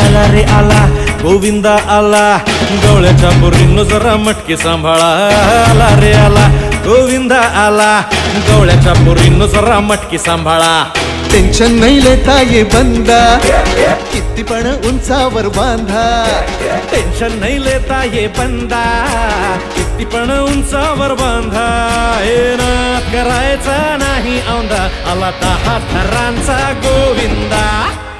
आला रे आला गोविंदा आला. गवळ्याच्या बोरीनं जरा मटकी सांभाळा. आला रे आला गोविंदा आला. गवळ्याच्या बोरीनं जरा मटकी सांभाळा. टेन्शन नाही लेता ये बंदा. किती पण उंचावर बांधा. टेन्शन नाही लेता ये बंदा. किती पण उंचावर बांधा. हे ना करायचा नाही औंधा आला दहा थरांचा गोविंदा.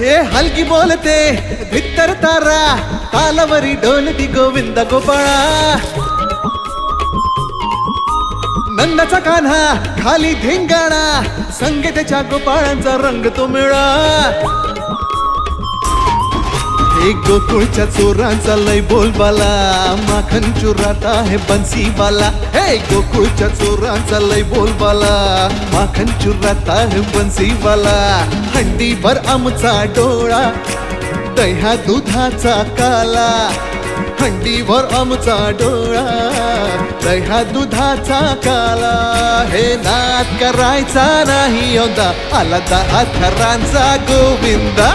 हे हलकी बोलते भित्तर तारा तालावरी डोलती गोविंद गोपाळा. नंदाचा कान्हा खाली धिंगाणा संग गोपाळांचा रंग तो मिळा. एक गोकुळच्या चोरांचा लय बोलबाला. माखन चुरात आहे बन्सीवाला हे गोकुळच्या चोरांचा लय बोलबाला. माखन चुरात आहे बन्सीवाला हंडीभर आमचा डोळा दह्या दुधाचा काला. हंडीभर आमचा डोळा दह्या दुधाचा काला. हे नाद करायचा नाही यंदा. आला दहा थरांचा गोविंदा.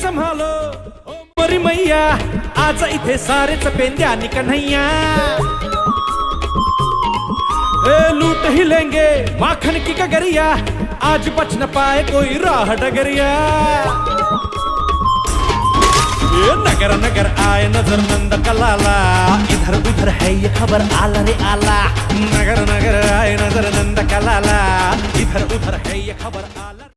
संभालो. ओ मैया आज इथे सारेच पेंद्या आणि कन्हैया. हे लूट ही लेंगे माखन की कगरिया आज बच न पाए कोई राह डगरिया. ये नगर नगर आए नजर नंद कलाला इधर उधर है ये खबर आला रे आला. नगर नगर आए नजर नंद कलाला इधर उधर है ये खबर आला